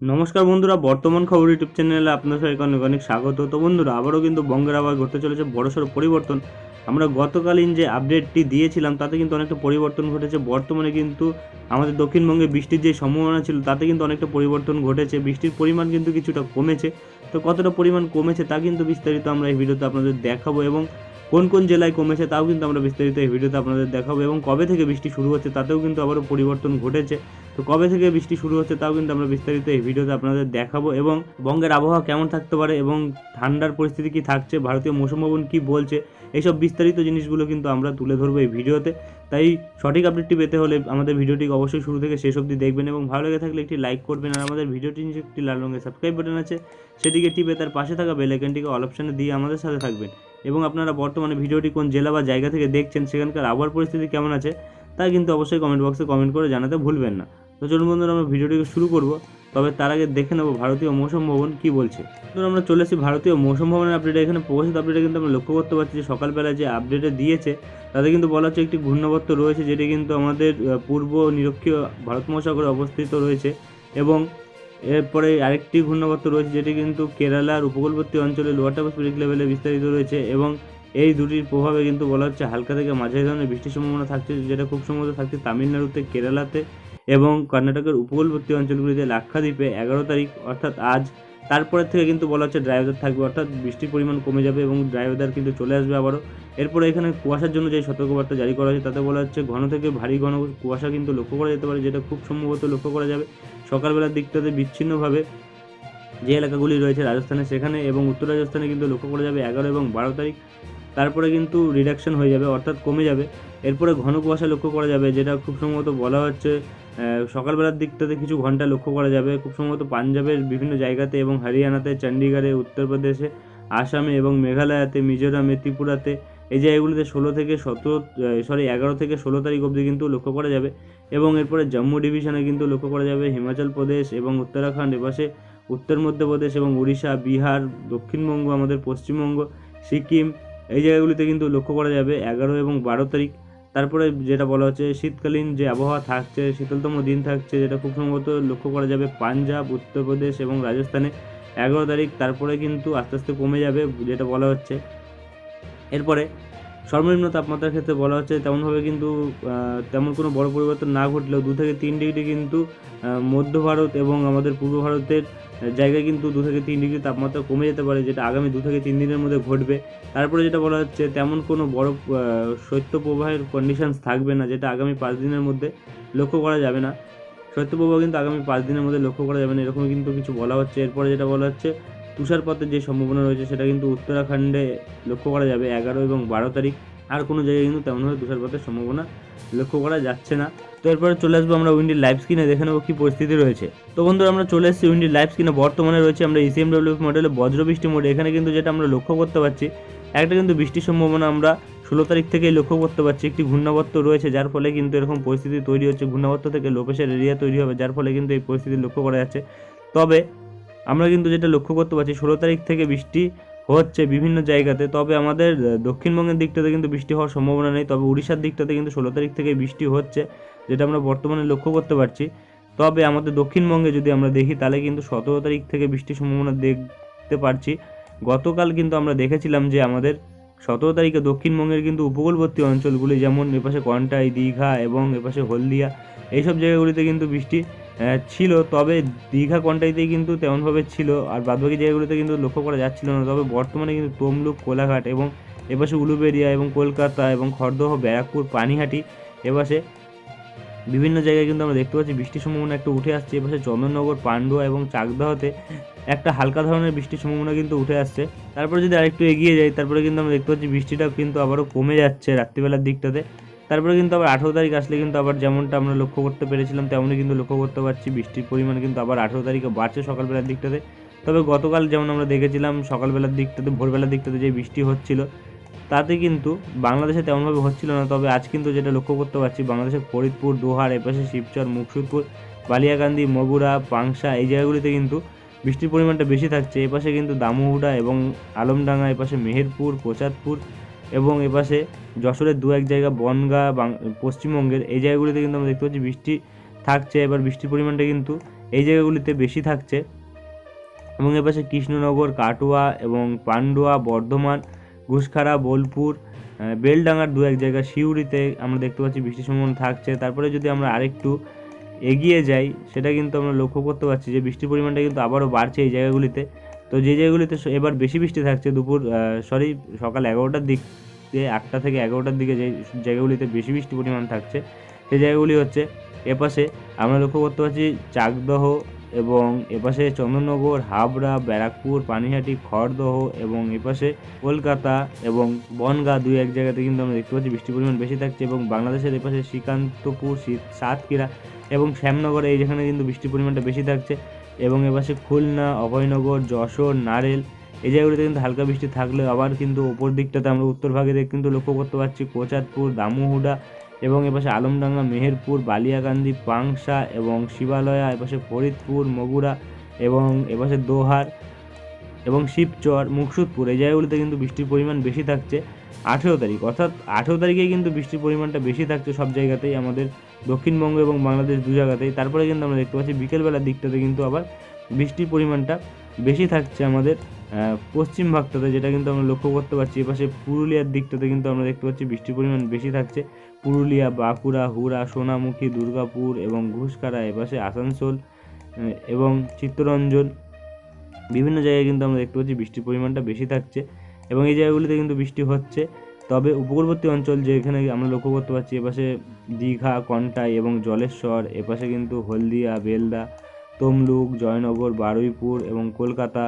নমস্কার বন্ধুরা, বর্তমান খবর ইউটিউব চ্যানেলে আপনার সবাইকে অনেক অনেক স্বাগত। তো বন্ধুরা, আবারও কিন্তু বঙ্গের আবার ঘটতে চলেছে বড়সড় পরিবর্তন। আমরা গতকালীন যে আপডেটটি দিয়েছিলাম, তাতে কিন্তু অনেকটা পরিবর্তন ঘটেছে। বর্তমানে কিন্তু আমাদের দক্ষিণবঙ্গে বৃষ্টির যে সম্ভাবনা ছিল, তাতে কিন্তু অনেকটা পরিবর্তন ঘটেছে। বৃষ্টির পরিমাণ কিন্তু কিছুটা কমেছে। তো কতটা পরিমাণ কমেছে তা কিন্তু বিস্তারিত আমরা এই ভিডিওতে আপনাদের দেখাবো এবং কোন কোন জেলায় কমেছে তাও কিন্তু আমরা বিস্তারিত এই ভিডিওতে আপনাদের দেখাবো এবং কবে থেকে বৃষ্টি শুরু হচ্ছে তাতেও কিন্তু আবারও পরিবর্তন ঘটেছে। তো কবে থেকে বৃষ্টি শুরু হচ্ছে তাও কিন্তু আমরা বিস্তারিত এই ভিডিওতে আপনাদের দেখাবো এবং বঙ্গের আবহাওয়া কেমন থাকতে পারে এবং ঠান্ডার পরিস্থিতি কি থাকছে, ভারতীয় মৌসুম ভবন কী বলছে, এইসব বিস্তারিত জিনিসগুলো কিন্তু আমরা তুলে ধরবো এই ভিডিওতে। তাই সঠিক আপডেটটি পেতে হলে আমাদের ভিডিওটি অবশ্যই শুরু থেকে শেষ অবধি দেখবেন এবং ভালো লেগে থাকলে একটি লাইক করবেন আর আমাদের ভিডিওটি নিচে একটি লাল রঙের সাবস্ক্রাইব বাটন আছে, সেটিকে টিপে তার পাশে থাকা বেল অল অপশানে দিয়ে আমাদের সাথে থাকবেন। এবং আপনারা বর্তমানে ভিডিওটি কোন জেলা বা জায়গা থেকে দেখছেন, সেখানকার আবহাওয়ার পরিস্থিতি কেমন আছে, তা কিন্তু অবশ্যই কমেন্ট বক্সে কমেন্ট করে জানাতে ভুলবেন না। তো চলুন বন্ধুরা, আমরা ভিডিওটিকে শুরু করব। তবে তার আগে দেখে নেব ভারতীয় মৌসুম ভবন কী বলছে। তো আমরা চলে এসেছি ভারতীয় মৌসুম ভবনের আপডেট এখানে প্রকাশিত আপডেটে কিন্তু আমরা লক্ষ্য করতে পারছি যে সকালবেলা যে আপডেটে দিয়েছে, তাতে কিন্তু বলা হচ্ছে একটি ঘূর্ণাবর্ত রয়েছে, যেটি কিন্তু আমাদের পূর্ব নিরক্ষীয় ভারত মহাসাগরে অবস্থিত রয়েছে এবং এরপরে আরেকটি ঘূর্ণাবর্ত রয়েছে যেটি কিন্তু কেরালার উপকূলবর্তী অঞ্চলে লোয়ার টাপোস্ফিরিক লেভেলে বিস্তারিত রয়েছে এবং এই দুটির প্রভাবে কিন্তু বলা হচ্ছে হালকা থেকে মাঝারি ধরনের বৃষ্টির সম্ভাবনা থাকছে, যেটা খুব সম্ভবত থাকছে তামিলনাড়ুতে, কেরালাতে এবং কর্ণাটকের উপকূলবর্তী অঞ্চলগুলিতে লাক্ষাদ্বীপে এগারো তারিখ, অর্থাৎ আজ তারপরে থেকে কিন্তু বলা হচ্ছে ড্রাই ওয়েদার থাকবে, অর্থাৎ বৃষ্টির পরিমাণ কমে যাবে এবং ড্রাই ওয়েদার কিন্তু চলে আসবে আবারও। এরপরে এখানে কুয়াশার জন্য যে সতর্কবার্তা জারি করা হয়েছে, তাতে বলা হচ্ছে ঘন থেকে ভারী ঘন কুয়াশা কিন্তু লক্ষ্য করা যেতে পারে, যেটা খুব সম্ভবত লক্ষ্য করা যাবে। সকালবেলার দিকটাতে বিচ্ছিন্নভাবে যে এলাকাগুলি রয়েছে রাজস্থানে, সেখানে এবং উত্তর রাজস্থানে কিন্তু লক্ষ্য করা যাবে এগারো এবং বারো তারিখ। তারপরে কিন্তু রিডাকশন হয়ে যাবে, অর্থাৎ কমে যাবে। এরপরে ঘন কুয়াশা লক্ষ্য করা যাবে, যেটা খুব সম্ভবত বলা হচ্ছে সকালবেলার দিকটাতে কিছু ঘণ্টা লক্ষ্য করা যাবে। খুব সম্ভবত পাঞ্জাবের বিভিন্ন জায়গাতে এবং হরিয়ানাতে চণ্ডীগড়ে উত্তরপ্রদেশে, আসামে এবং মেঘালয়াতে, মিজোরামে, ত্রিপুরাতে এই জায়গাগুলিতে ষোলো থেকে সতেরো সরি এগারো থেকে ষোলো তারিখ অবধি কিন্তু লক্ষ্য করা যাবে। এবং এরপরে জম্মু ডিভিশনে কিন্তু লক্ষ্য করা যাবে হিমাচল প্রদেশ এবং উত্তরাখণ্ড এপাশে উত্তর মধ্যপ্রদেশ এবং উড়িষ্যা, বিহার, দক্ষিণবঙ্গ, আমাদের পশ্চিমবঙ্গ, সিকিম এই জায়গাগুলিতে কিন্তু লক্ষ্য করা যাবে এগারো এবং বারো তারিখ। তারপরে যেটা বলা হচ্ছে, শীতকালীন যে আবহাওয়া থাকছে, শীতলতম দিন থাকছে, যেটা খুব সম্ভবত লক্ষ্য করা যাবে পাঞ্জাব, উত্তরপ্রদেশ এবং রাজস্থানে। এগারো তারিখ, তারপরে কিন্তু আস্তে আস্তে কমে যাবে, যেটা বলা হচ্ছে। এরপরে সর্বনিম্ন তাপমাত্রার ক্ষেত্রে বলা হচ্ছে তেমনভাবে কিন্তু তেমন কোনো বড় পরিবর্তন না ঘটলেও দু থেকে তিন ডিগ্রি কিন্তু মধ্য ভারত এবং আমাদের পূর্ব ভারতের জায়গায় কিন্তু দু থেকে তিন ডিগ্রি তাপমাত্রা কমে যেতে পারে, যেটা আগামী দু থেকে তিন দিনের মধ্যে ঘটবে। তারপরে যেটা বলা হচ্ছে, তেমন কোনো বড় শৈত্যপ্রবাহের কন্ডিশনস থাকবে না, যেটা আগামী পাঁচ দিনের মধ্যে লক্ষ্য করা যাবে না। শৈত্যপ্রবাহ কিন্তু আগামী পাঁচ দিনের মধ্যে লক্ষ্য করা যাবে না এরকম কিন্তু কিছু বলা হচ্ছে। এরপরে যেটা বলা হচ্ছে তুষারপাতের যে সম্ভাবনা রয়েছে সেটা কিন্তু উত্তরাখণ্ডে লক্ষ্য করা যাবে এগারো এবং বারো তারিখ। আর কোনো জায়গায় কিন্তু তেমনভাবে তুষারপাতের সম্ভাবনা লক্ষ্য করা যাচ্ছে না। তো এরপরে চলে আসব আমরা উইন্ডির লাইভ স্ক্রিনে, দেখে নেব কী পরিস্থিতি রয়েছে। তো বন্ধুরা, আমরা চলে এসেছি উইন্ডির লাইভ স্ক্রিনে। বর্তমানে রয়েছে আমরা E ইসিএম ডব্লিউ মডেলে বজ্রবৃষ্টি মোডে এখানে কিন্তু যেটা আমরা লক্ষ্য করতে পারছি, একটা কিন্তু বৃষ্টির সম্ভাবনা আমরা ষোলো তারিখ থেকেই লক্ষ্য করতে পারছি। একটি ঘূর্ণাবর্ত রয়েছে, যার ফলে কিন্তু এরকম পরিস্থিতি তৈরি হচ্ছে। ঘূর্ণাবর্ত থেকে লোপেশের এরিয়া তৈরি হবে, যার ফলে কিন্তু এই পরিস্থিতি লক্ষ্য করা যাচ্ছে। তবে আমরা কিন্তু যেটা লক্ষ্য করতে পারছি, ষোলো তারিখ থেকে বৃষ্টি হচ্ছে বিভিন্ন জায়গাতে, তবে আমাদের দক্ষিণবঙ্গের দিকটাতে কিন্তু বৃষ্টি হওয়ার সম্ভাবনা নেই, তবে উড়িষ্যার দিকটাতে কিন্তু ষোলো তারিখ থেকে বৃষ্টি হচ্ছে, যেটা আমরা বর্তমানে লক্ষ্য করতে পারছি। তবে আমাদের দক্ষিণবঙ্গে যদি আমরা দেখি, তাহলে কিন্তু সতেরো তারিখ থেকে বৃষ্টির সম্ভাবনা দেখতে পারছি। গতকাল কিন্তু আমরা দেখেছিলাম যে আমাদের সতেরো তারিখে দক্ষিণবঙ্গের কিন্তু উপকূলবর্তী অঞ্চলগুলি, যেমন এপাশে কন্টাই, দীঘা এবং এপাশে হলদিয়া, এইসব জায়গাগুলিতে কিন্তু বৃষ্টি ছিল, তবে দীঘা কন্টাইতেই কিন্তু তেমনভাবে ছিল, আর বাদবাকি জায়গাগুলোতে কিন্তু লক্ষ্য করা যাচ্ছিল না। তবে বর্তমানে কিন্তু তমলুক, কোলাঘাট এবং এপাশে উলুবেড়িয়া এবং কলকাতা এবং খড়দহ, ব্যারাকপুর, পানিহাটি এপাশে বিভিন্ন জায়গায় কিন্তু আমরা দেখতে পাচ্ছি বৃষ্টির সম্ভাবনা একটু উঠে আসছে। এপাশে চন্দননগর, পান্ডুয়া এবং চাকদাহতে একটা হালকা ধরনের বৃষ্টির সম্ভাবনা কিন্তু উঠে আসছে। তারপরে যদি আরেকটু এগিয়ে যাই, তারপরে কিন্তু আমরা দেখতে পাচ্ছি বৃষ্টিটা কিন্তু আবারও কমে যাচ্ছে রাত্রিবেলার দিকটাতে। তারপরে কিন্তু আবার আঠেরো তারিখ আসলে কিন্তু আবার যেমনটা আমরা লক্ষ্য করতে পেরেছিলাম, তেমনই কিন্তু লক্ষ্য করতে পারছি। বৃষ্টির পরিমাণ কিন্তু আবার আঠেরো তারিখে বাড়ছে সকালবেলার দিকটাতে। তবে গতকাল যেমন আমরা দেখেছিলাম, সকালবেলার দিকটাতে, ভোরবেলার দিকটাতে যে বৃষ্টি হচ্ছিল, তাতে কিন্তু বাংলাদেশে তেমনভাবে হচ্ছিল না। তবে আজ কিন্তু যেটা লক্ষ্য করতে পারছি, বাংলাদেশের ফরিদপুর, দোহার, এপাশে শিবচর, মুকসুদপুর, বালিয়াকান্দি, মগুরা, পাংশা এই জায়গাগুলিতে কিন্তু বৃষ্টির পরিমাণটা বেশি থাকছে। এপাশে কিন্তু দামুহুডা এবং আলমডাঙ্গা, এপাশে মেহেরপুর কোচাতপুর এবং এপাশে যশোরের দু এক জায়গা, বনগা পশ্চিমবঙ্গের এই জায়গাগুলিতে কিন্তু আমরা দেখতে পাচ্ছি বৃষ্টি থাকছে। এবার বৃষ্টির পরিমাণটা কিন্তু এই জায়গাগুলিতে বেশি থাকছে। এবং এপাশে কৃষ্ণনগর, কাটোয়া এবং পান্ডুয়া, বর্ধমান ঘুষখাড়া বোলপুর বেলডাঙ্গার দু এক জায়গা, সিউড়িতে আমরা দেখতে পাচ্ছি বৃষ্টির সম্ভাবনা থাকছে। তারপরে যদি আমরা আরেকটু এগিয়ে যাই, সেটা কিন্তু আমরা লক্ষ্য করতে পারছি যে বৃষ্টির পরিমাণটা কিন্তু আবারও বাড়ছে এই জায়গাগুলিতে। তো যে জায়গাগুলিতে এবার বেশি বৃষ্টি থাকছে, দুপুর সরি, সকাল এগারোটার দিক থেকে আটটা থেকে এগারোটার দিকে যে জায়গাগুলিতে বেশি বৃষ্টি পরিমাণ থাকছে সেই জায়গাগুলি হচ্ছে এপাশে আমরা লক্ষ্য করতে পারছি চাকদহ এবং এপাশে চন্দননগর, হাবড়া, ব্যারাকপুর, পানিহাটি, খড়দহ এবং এপাশে কলকাতা এবং বনগাঁ দুই এক জায়গাতে কিন্তু আমরা দেখতে পাচ্ছি বৃষ্টির পরিমাণ বেশি থাকছে এবং বাংলাদেশের এপাশে শ্রীকান্তপুর সাতক্ষীরা এবং শ্যামনগরে এই যেখানে কিন্তু বৃষ্টির পরিমাণটা বেশি থাকছে। এবং এপাশে খুলনা, অভয়নগর, যশোর, নারেল, এই জায়গাগুলিতে কিন্তু হালকা বৃষ্টি থাকলেও আবার কিন্তু ওপর দিকটাতে আমরা উত্তর ভাগে কিন্তু লক্ষ্য করতে পারছি কোচাতপুর দামুহুডা এবং এপাশে আলমডাঙ্গা, মেহেরপুর, বালিয়াকান্দি, পাংশা এবং শিবালয়া এপাশে ফরিদপুর, মগুরা এবং এপাশে দোহার এবং শিবচর, মুকসুদপুর। এই জায়গাগুলিতে কিন্তু বৃষ্টির পরিমাণ বেশি থাকছে। আঠেরো তারিখ, অর্থাৎ আঠেরো তারিখে কিন্তু বৃষ্টির পরিমাণটা বেশি থাকছে সব জায়গাতেই, আমাদের দক্ষিণবঙ্গ এবং বাংলাদেশ দু জায়গাতেই। তারপরে কিন্তু আমরা দেখতে পাচ্ছি বিকেলবেলার দিকটাতে কিন্তু আবার বৃষ্টির পরিমাণটা বেশি থাকছে আমাদের পশ্চিম ভাগটাতে, যেটা কিন্তু আমরা লক্ষ্য করতে পারছি। এপাশে পুরুলিয়ার দিকটাতে কিন্তু আমরা দেখতে পাচ্ছি বৃষ্টির পরিমাণ বেশি থাকছে। পুরুলিয়া, বাঁকুড়া, হুড়া, সোনামুখী, দুর্গাপুর এবং ঘুষকারা এপাশে আসানসোল এবং চিত্তরঞ্জন, বিভিন্ন জায়গায় কিন্তু আমরা দেখতে পাচ্ছি বৃষ্টির পরিমাণটা বেশি থাকছে। এবং এই জায়গাগুলিতে কিন্তু বৃষ্টি হচ্ছে। তবে উপকূলবর্তী অঞ্চল যেখানে আমরা লক্ষ্য করতে পারছি এপাশে দীঘা, কন্টাই এবং জলেশ্বর এপাশে কিন্তু হলদিয়া, বেলদা, তমলুক, জয়নগর, বারুইপুর এবং কলকাতা।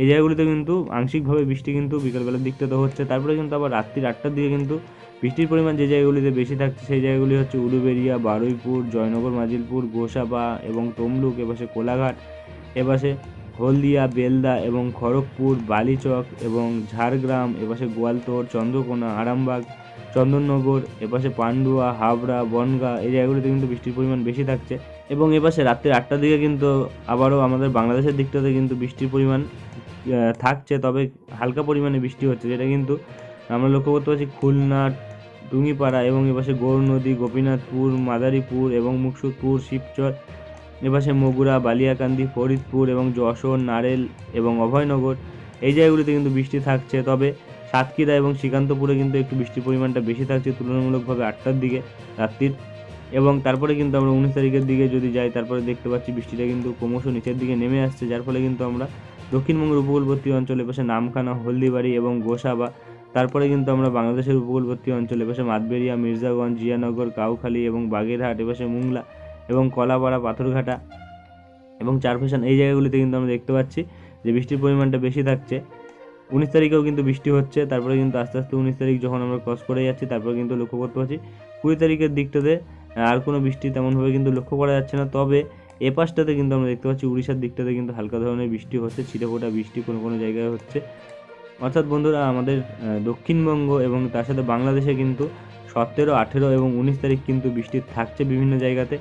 এই জায়গাগুলিতে কিন্তু আংশিকভাবে বৃষ্টি কিন্তু বিকালবেলার দিকটা তো হচ্ছে। তারপরে কিন্তু আবার রাত্রির আটটার দিকে কিন্তু বৃষ্টির পরিমাণ যে জায়গাগুলিতে বেশি থাকছে, সেই জায়গাগুলি হচ্ছে উলুবেড়িয়া বারুইপুর, জয়নগর, মাজিলপুর, গোসাবা এবং তমলুক এপাশে কোলাঘাট এপাশে হলদিয়া, বেলদা এবং খড়গপুর, বালিচক এবং ঝাড়গ্রাম, এপাশে গোয়ালতোড় চন্দ্রকোনা, আরামবাগ, চন্দননগর, এপাশে পান্ডুয়া, হাবড়া, বনগাঁ, এই জায়গাগুলিতে কিন্তু বৃষ্টির পরিমাণ বেশি থাকছে এবং এপাশে রাত্রি আটটার দিকে কিন্তু আবারও আমাদের বাংলাদেশের দিকটাতে কিন্তু বৃষ্টির পরিমাণ থাকছে, তবে হালকা পরিমাণে বৃষ্টি হচ্ছে, যেটা কিন্তু আমরা লক্ষ্য করতে পারছি খুলনা, টুঙ্গিপাড়া এবং এপাশে গৌর নদী, গোপীনাথপুর, মাদারীপুর এবং মুকসুদপুর, শিবচর এপাশে মগুরা, বালিয়াকান্দি, ফরিদপুর এবং যশোর, নারেল এবং অভয়নগর। এই জায়গাগুলিতে কিন্তু বৃষ্টি থাকছে, তবে সাতক্ষীরা এবং শ্রীকান্তপুরে কিন্তু একটু বৃষ্টির পরিমাণটা বেশি থাকছে তুলনামূলকভাবে আটটার দিকে রাত্রির। এবং তারপরে কিন্তু আমরা উনিশ তারিখের দিকে যদি যাই, তারপরে দেখতে পাচ্ছি বৃষ্টিটা কিন্তু ক্রমশ নিচের দিকে নেমে আসছে, যার ফলে কিন্তু আমরা দক্ষিণবঙ্গের উপকূলবর্তী অঞ্চলে পাশে নামখানা, হলদিবাড়ি এবং গোসাবা, তারপরে কিন্তু আমরা বাংলাদেশের উপকূলবর্তী অঞ্চলে পাশে মাতবেরিয়া, মির্জাগঞ্জ, জিয়ানগর, কাউখালী এবং বাগেরহাট এপাশে মুংলা এবং কলাপাড়া, পাথরঘাটা এবং চারফেশন এই জায়গাগুলিতে কিন্তু আমরা দেখতে পাচ্ছি যে বৃষ্টির পরিমাণটা বেশি থাকছে। উনিশ তারিখেও কিন্তু বৃষ্টি হচ্ছে, তারপরে কিন্তু আস্তে আস্তে উনিশ তারিখ যখন আমরা ক্রস করে যাচ্ছি, তারপরে কিন্তু লক্ষ্য করতে পারছি কুড়ি তারিখের দিকটাতে আর কোনো বৃষ্টি তেমনভাবে কিন্তু লক্ষ্য করা যাচ্ছে না। তবে এ পাশটাতে কিন্তু আমরা দেখতে পাচ্ছি উড়িষ্যার দিকটাতে কিন্তু হালকা ধরনের বৃষ্টি হচ্ছে ছিটেফোঁটা বৃষ্টি কোনো কোনো জায়গায় হচ্ছে। অর্থাৎ বন্ধুরা, আমাদের দক্ষিণবঙ্গ এবং তার সাথে বাংলাদেশে কিন্তু সতেরো, আঠেরো এবং উনিশ তারিখ কিন্তু বৃষ্টি থাকছে বিভিন্ন জায়গাতে।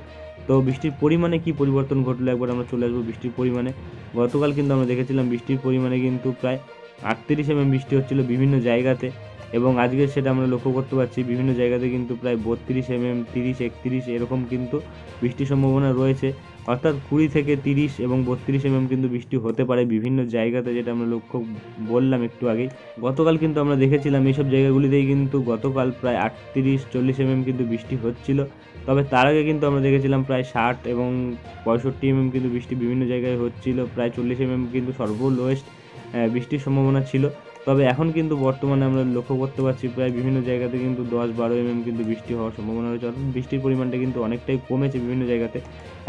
তো বৃষ্টির পরিমাণে কি পরিবর্তন ঘটলো? একবার আমরা চলে আসব বৃষ্টির পরিমাণে। গতকাল কিন্তু আমরা দেখেছিলাম বৃষ্টির পরিমাণে কিন্তু প্রায় আটত্রিশ এমএম বৃষ্টি হচ্ছিল বিভিন্ন জায়গাতে এবং আজকে সেটা আমরা লক্ষ্য করতে পারছি, বিভিন্ন জায়গাতে কিন্তু প্রায় বত্রিশ এমএম তিরিশ, একত্রিশ এরকম কিন্তু বৃষ্টির সম্ভাবনা রয়েছে। অর্থাৎ কুড়ি থেকে তিরিশ এবং বত্রিশ এমএম কিন্তু বৃষ্টি হতে পারে বিভিন্ন জায়গাতে, যেটা আমরা লক্ষ্য বললাম একটু আগেই। গতকাল কিন্তু আমরা দেখেছিলাম এইসব জায়গাগুলিতেই কিন্তু গতকাল প্রায় আটত্রিশ, চল্লিশ এমএম কিন্তু বৃষ্টি হচ্ছিল। তবে তার আগে কিন্তু আমরা দেখেছিলাম প্রায় ষাট এবং পঁয়ষট্টি এমএম কিন্তু বৃষ্টি বিভিন্ন জায়গায় হচ্ছিল। প্রায় চল্লিশ এমএম কিন্তু সর্বলোয়েস্ট বৃষ্টির সম্ভাবনা ছিল। তবে এখন কিন্তু বর্তমানে আমরা লক্ষ্য করতে পারছি প্রায় বিভিন্ন জায়গাতে কিন্তু দশ বারো এমএম কিন্তু বৃষ্টি হওয়ার সম্ভাবনা রয়েছে। অর্থাৎ বৃষ্টির পরিমাণটা কিন্তু অনেকটাই কমেছে বিভিন্ন জায়গাতে।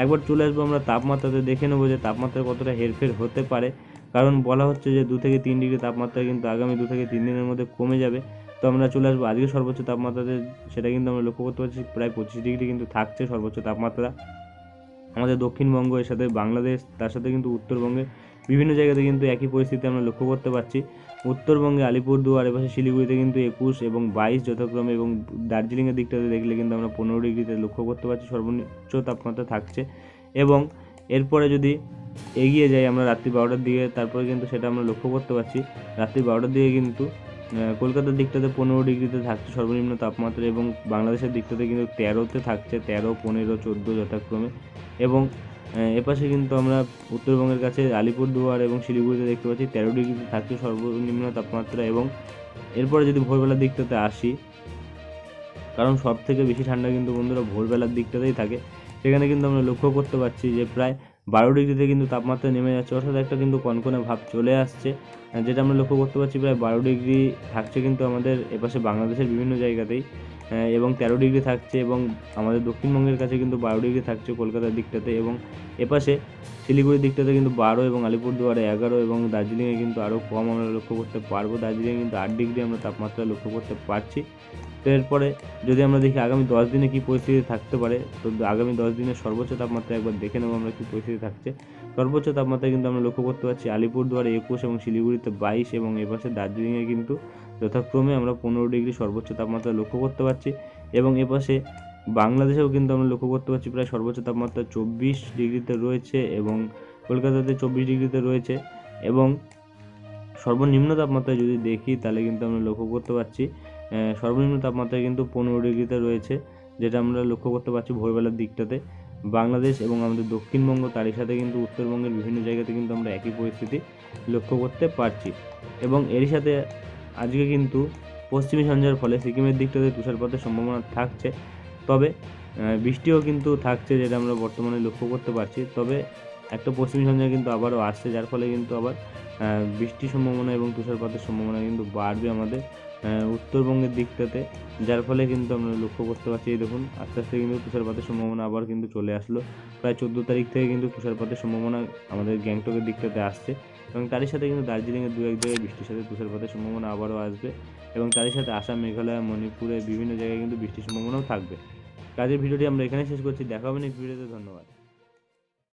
একবার চলে আসব আমরা তাপমাত্রাতে, দেখে নেব যে তাপমাত্রা কতটা হেরফের হতে পারে। কারণ বলা হচ্ছে যে দু থেকে তিন ডিগ্রি তাপমাত্রা কিন্তু আগামী দু থেকে তিন দিনের মধ্যে কমে যাবে। তো আমরা চলে আসব আজকে সর্বোচ্চ তাপমাত্রাতে, সেটা কিন্তু আমরা লক্ষ্য করতে পারছি প্রায় পঁচিশ ডিগ্রি কিন্তু থাকছে সর্বোচ্চ তাপমাত্রা। আমাদের দক্ষিণবঙ্গ, এর সাথে বাংলাদেশ, তার সাথে কিন্তু উত্তরবঙ্গে বিভিন্ন জায়গাতে কিন্তু একই পরিস্থিতি আমরা লক্ষ্য করতে পারছি। উত্তরবঙ্গে আলিপুরদুয়ার এপাশে শিলিগুড়িতে কিন্তু একুশ এবং বাইশ যথাক্রমে এবং দার্জিলিংয়ের দিকটাতে দেখলে কিন্তু আমরা পনেরো ডিগ্রিতে লক্ষ্য করতে পারছি, সর্বোচ্চ তাপমাত্রা থাকছে। এবং এরপরে যদি এগিয়ে যাই আমরা রাত্রি বারোটার দিকে, তারপরে কিন্তু সেটা আমরা লক্ষ্য করতে পারছি। রাত্রি বারোটার দিকে কিন্তু কলকাতার দিকটাতে পনেরো ডিগ্রিতে থাকছে সর্বনিম্ন তাপমাত্রা এবং বাংলাদেশের দিকটাতে কিন্তু তেরোতে থাকছে, তেরো, পনেরো, চোদ্দ যথাক্রমে। এবং এপাশে কিন্তু আমরা উত্তরবঙ্গের কাছে আলিপুরদুয়ার এবং শিলিগুড়িতে দেখতে পাচ্ছি, তেরো ডিগ্রিতে থাকছে সর্বনিম্ন তাপমাত্রা এবং এরপরে যদি ভোরবেলার দিকটাতে আসি, কারণ সব থেকে বেশি ঠান্ডা কিন্তু বন্ধুরা ভোরবেলার দিকটাতেই থাকে, সেখানে কিন্তু আমরা লক্ষ্য করতে পারছি যে প্রায় বারো ডিগ্রিতে কিন্তু তাপমাত্রা নেমে যাচ্ছে। অর্থাৎ একটা কিন্তু কনকনে ভাব চলে আসছে যেটা আমরা লক্ষ্য করতে পারছি প্রায় বারো ডিগ্রি থাকছে কিন্তু আমাদের এপাশে বাংলাদেশের বিভিন্ন জায়গাতেই এবং তেরো ডিগ্রি থাকছে এবং আমাদের দক্ষিণবঙ্গের কাছে কিন্তু বারো ডিগ্রি থাকছে কলকাতার দিকটাতে এবং এপাশে শিলিগুড়ির দিকটাতে কিন্তু বারো এবং আলিপুরদুয়ারে এগারো এবং দার্জিলিংয়ে কিন্তু আরও কম আমরা লক্ষ্য করতে পারব। দার্জিলিংয়ে কিন্তু আট ডিগ্রি আমরা তাপমাত্রা লক্ষ্য করতে পারছি। তো এরপরে যদি আমরা দেখি আগামী দশ দিনে কী পরিস্থিতি থাকতে পারে, তো আগামী দশ দিনের সর্বোচ্চ তাপমাত্রা একবার দেখে নেব আমরা কী পরিস্থিতি থাকছে। সর্বোচ্চ তাপমাত্রা কিন্তু আমরা লক্ষ্য করতে পারছি আলিপুরদুয়ারে, একুশ এবং শিলিগুড়িতে বাইশ এবং এপাশে দার্জিলিংয়ে কিন্তু যথাক্রমে আমরা পনেরো ডিগ্রি সর্বোচ্চ তাপমাত্রা লক্ষ্য করতে পারছি এবং এপাশে বাংলাদেশেও কিন্তু আমরা লক্ষ্য করতে পারছি প্রায় সর্বোচ্চ তাপমাত্রা চব্বিশ ডিগ্রিতে রয়েছে এবং কলকাতাতে চব্বিশ ডিগ্রিতে রয়েছে এবং সর্বনিম্ন তাপমাত্রা যদি দেখি তাহলে কিন্তু আমরা লক্ষ্য করতে পারছি সর্বনিম্ন তাপমাত্রা কিন্তু পনেরো ডিগ্রিতে রয়েছে, যেটা আমরা লক্ষ্য করতে পারছি ভোরবেলার দিকটাতে। বাংলাদেশ এবং আমাদের দক্ষিণবঙ্গ, তারই সাথে কিন্তু উত্তরবঙ্গের বিভিন্ন জায়গাতে কিন্তু আমরা একই পরিস্থিতি লক্ষ্য করতে পারছি। এবং এরই সাথে আজকে কিন্তু পশ্চিমী সঞ্জয়ের ফলে সিকিমের দিকটাতে তুষারপাতের সম্ভাবনা থাকছে। তবে বৃষ্টিও কিন্তু থাকছে, যেটা আমরা বর্তমানে লক্ষ্য করতে পারছি। তবে একটা পশ্চিমী সঞ্জয় কিন্তু আবারও আসছে, যার ফলে কিন্তু আবার বৃষ্টির সম্ভাবনা এবং তুষারপাতের সম্ভাবনা কিন্তু বাড়বে আমাদের উত্তরবঙ্গের দিকটাতে, যার ফলে কিন্তু আমরা লক্ষ্য করতে পারছি, এই দেখুন, আস্তে আস্তে কিন্তু তুষারপাতের সম্ভাবনা আবার কিন্তু চলে আসলো। প্রায় চোদ্দ তারিখ থেকে কিন্তু তুষারপাতের সম্ভাবনা আমাদের গ্যাংটকের দিকটাতে আসছে এবং তারই সাথে কিন্তু দার্জিলিংয়ের দু এক জায়গায় বৃষ্টির সাথে তুষারপাতের সম্ভাবনা আবারও আসবে এবং তারই সাথে আসাম, মেঘালয়, মণিপুরে বিভিন্ন জায়গায় কিন্তু বৃষ্টির সম্ভাবনাও থাকবে। কাজের ভিডিওটি আমরা এখানে শেষ করছি। দেখা হবে নেক্সট ভিডিওতে ধন্যবাদ।